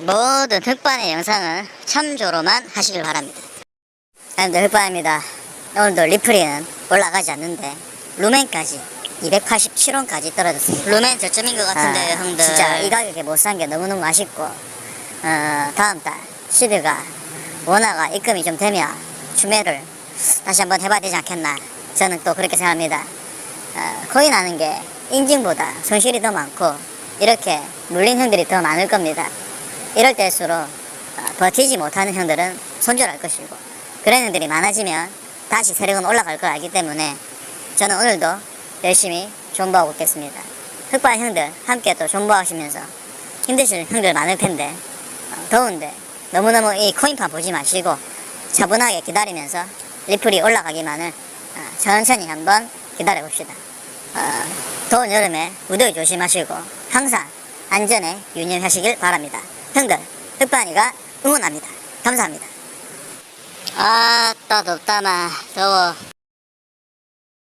모든 흑반의 영상은 참조로만 하시길 바랍니다. 여러분들 흑반입니다. 오늘도 리플이는 올라가지 않는데 루멘까지 287원까지 떨어졌습니다. 루멘 저점인 것 같은데 아, 형들. 진짜 이 가격에 못 산 게 너무너무 아쉽고 어, 다음 달 시드가 원화가 입금이 좀 되면 추매를 다시 한번 해봐야 되지 않겠나 저는 또 그렇게 생각합니다 어, 코인 하는 게 인증보다 손실이 더 많고 이렇게 물린 형들이 더 많을 겁니다 이럴 때일수록 어, 버티지 못하는 형들은 손절할 것이고 그런 형들이 많아지면 다시 세력은 올라갈 걸 알기 때문에 저는 오늘도 열심히 존버하고 있겠습니다 흑발 형들 함께 또 존버하시면서 힘드실 형들 많을 텐데 어, 더운데 너무너무 이 코인판 보지 마시고 차분하게 기다리면서 리플이 올라가기만을 어, 천천히 한번 기다려 봅시다. 어, 더운 여름에 무더위 조심하시고 항상 안전에 유념하시길 바랍니다. 형들 흑반이가 응원합니다. 감사합니다. 아따 덥다마 더워.